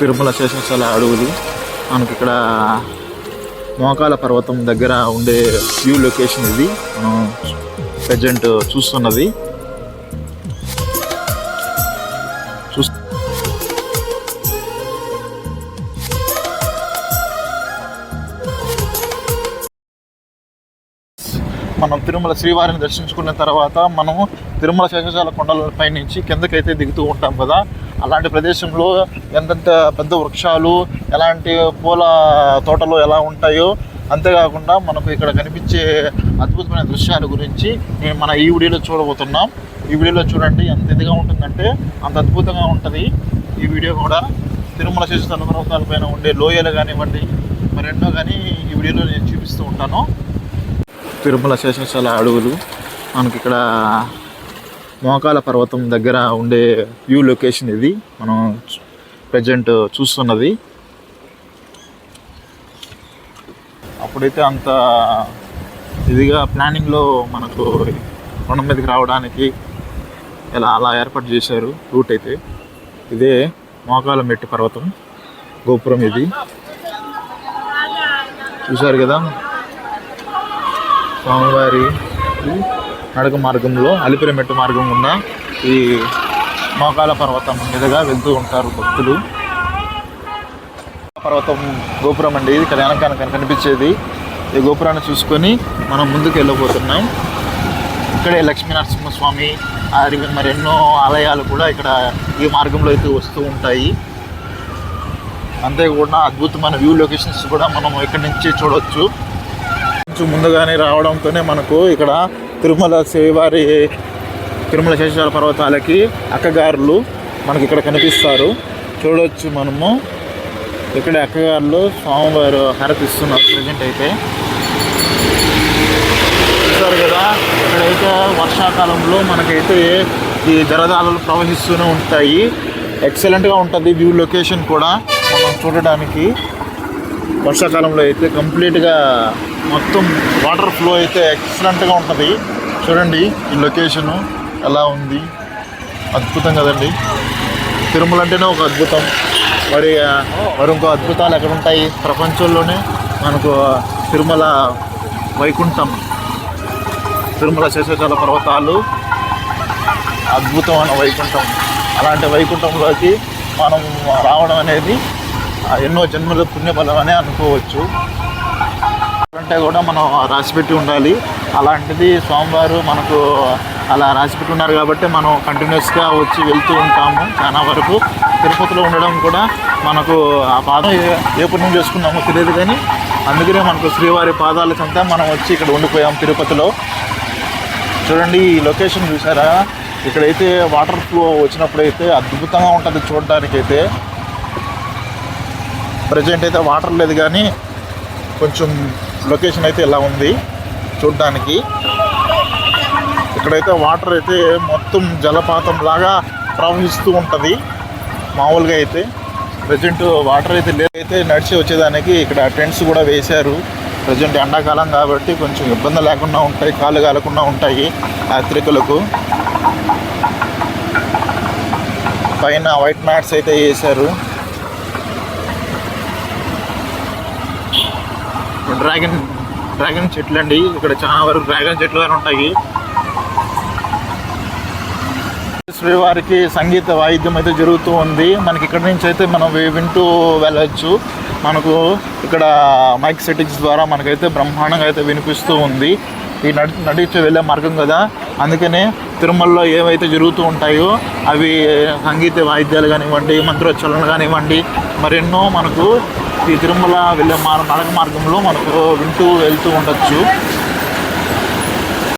తిరుమల శేషాచల అడవులు. మనకి ఇక్కడ మోకాల పర్వతం దగ్గర ఉండే వ్యూ లొకేషన్ ఇది. మనం ప్రజెంట్ చూస్తున్నది. మనం తిరుమల శ్రీవారిని దర్శించుకున్న తర్వాత మనము తిరుమల శేషశాల కొండల నుంచి కిందకైతే దిగుతూ ఉంటాం కదా. అలాంటి ప్రదేశంలో ఎంతెంత పెద్ద వృక్షాలు ఎలాంటి పూల తోటలు ఎలా ఉంటాయో అంతేకాకుండా మనకు ఇక్కడ కనిపించే అద్భుతమైన దృశ్యాల గురించి మేము మన ఈ వీడియోలో చూడబోతున్నాం. ఈ వీడియోలో చూడండి ఎంత ఇదిగా ఉంటుందంటే అంత అద్భుతంగా ఉంటుంది. ఈ వీడియో కూడా తిరుమల శేషాల పర్వతాల పైన ఉండే లోయలు కానివ్వండి మరెన్నో కానీ ఈ వీడియోలో నేను చూపిస్తూ ఉంటాను. తిరుమల శేషాచల అడవులు. మనకి ఇక్కడ మోకాల పర్వతం దగ్గర ఉండే వ్యూ లొకేషన్ ఇది. మనం ప్రజెంట్ చూస్తున్నది. అప్పుడైతే అంత ఇదిగా ప్లానింగ్లో మనకు కొండ మీదకి రావడానికి ఇలా అలా ఏర్పాటు చేశారు రూట్ అయితే. ఇదే మోకాల మెట్టు పర్వతం గోపురం ఇది. చూశారు కదా? స్వామివారి నడక మార్గంలో అలిపిరిమెట్టు మార్గం ఉన్న ఈ మోకాల పర్వతం మీదుగా వెళ్తూ ఉంటారు భక్తులు. పర్వతం గోపురం అండి ఇది ఇక్కడ వెనక కనిపించేది. ఈ గోపురాన్ని చూసుకొని మనం ముందుకు వెళ్ళబోతున్నాం. ఇక్కడే లక్ష్మీనరసింహస్వామి మరి ఎన్నో ఆలయాలు కూడా ఇక్కడ ఈ మార్గంలో అయితే వస్తూ ఉంటాయి. అంతేకాకుండా అద్భుతమైన వ్యూ లొకేషన్స్ కూడా మనం ఇక్కడ నుంచి చూడవచ్చు కొంచెం ముందుగానే రావడంతోనే మనకు ఇక్కడ తిరుమల శ్రీవారి తిరుమల శేషాల పర్వతాలకి అక్కగారులు మనకి ఇక్కడ కనిపిస్తారు. చూడవచ్చు మనము. ఇక్కడ అక్కగారులు స్వామివారు హారతిస్తున్నారు ప్రజెంట్ అయితే. చూస్తారు కదా ఇక్కడైతే వర్షాకాలంలో మనకైతే ఈ జలధారలు ప్రవహిస్తూనే ఉంటాయి. ఎక్సలెంట్గా ఉంటుంది వ్యూ లొకేషన్ కూడా మనం చూడడానికి. వర్షాకాలంలో అయితే కంప్లీట్గా మొత్తం వాటర్ ఫ్లో అయితే ఎక్సలెంట్గా ఉంటుంది. చూడండి ఈ లొకేషను ఎలా ఉంది. అద్భుతం కదండి. తిరుమల అంటేనే ఒక అద్భుతం. మరి ఆ, మరి ఇంకో అద్భుతాలు ఎక్కడ ఉంటాయి? ప్రపంచంలోనే మనకు తిరుమల వైకుంఠం. తిరుమల శేషాచల పర్వతాలు అద్భుతమైన వైకుంఠం. అలాంటి వైకుంఠంలోకి మనం రావడం అనేది ఎన్నో జన్మల పుణ్యఫలం అనే అనుకోవచ్చు. అంటే కూడా మనం రాసిపెట్టి ఉండాలి. అలాంటిది సోమవారు మనకు అలా రాసిపెట్టి ఉన్నారు కాబట్టి మనం కంటిన్యూస్గా వచ్చి వెళ్తూ ఉంటాము చాలా వరకు. తిరుపతిలో ఉండడం కూడా మనకు ఆ పాదం ఏ- పుణ్యం చేసుకున్నామో తెలియదు కానీ అందుకనే మనకు శ్రీవారి పాదాల చెంత మనం వచ్చి ఇక్కడ ఉండిపోయాం తిరుపతిలో. చూడండి ఈ లొకేషన్ చూసారా? ఇక్కడైతే వాటర్ ఫ్లో వచ్చినప్పుడు అయితే అద్భుతంగా ఉంటుంది చూడడానికైతే. ప్రజెంట్ అయితే వాటర్ లేదు కానీ కొంచెం లొకేషన్ అయితే ఇలా ఉంది చూడ్డానికి. ఇక్కడైతే వాటర్ అయితే మొత్తం జలపాతం లాగా ప్రవహిస్తూ ఉంటుంది. మామూలుగా అయితే ప్రజెంట్ వాటర్ అయితే లేదైతే నడిచి వచ్చేదానికి ఇక్కడ టెంట్స్ కూడా వేశారు. ప్రజెంట్ ఎండాకాలం కాబట్టి కొంచెం ఇబ్బంది లేకుండా ఉంటాయి కాళ్ళు కాలకుండా ఉంటాయి యాత్రికులకు. పైన వైట్ మ్యాట్స్ అయితే వేశారు. డ్రాగన్ డ్రాగన్ చెట్లు అండి ఇక్కడ చాలా వరకు డ్రాగన్ చెట్లు అని ఉంటాయి. శ్రీవారికి సంగీత వాయిద్యం అయితే జరుగుతూ ఉంది. మనకి ఇక్కడ నుంచి అయితే మనం వింటూ వెళ్ళచ్చు. మనకు ఇక్కడ మైక్ సెట్టింగ్స్ ద్వారా మనకైతే బ్రహ్మాండంగా అయితే వినిపిస్తూ ఉంది. ఈ నడి నడిచి వెళ్ళే మార్గం కదా. అందుకనే తిరుమలలో ఏవైతే జరుగుతూ ఉంటాయో అవి సంగీత వాయిద్యాలు కానివ్వండి మంత్రోచ్చరణలు కానివ్వండి మరెన్నో మనకు ఈ తిరుమల వెళ్ళే మార్గ నడక మార్గంలో మనకు వింటూ వెళ్తూ ఉండొచ్చు.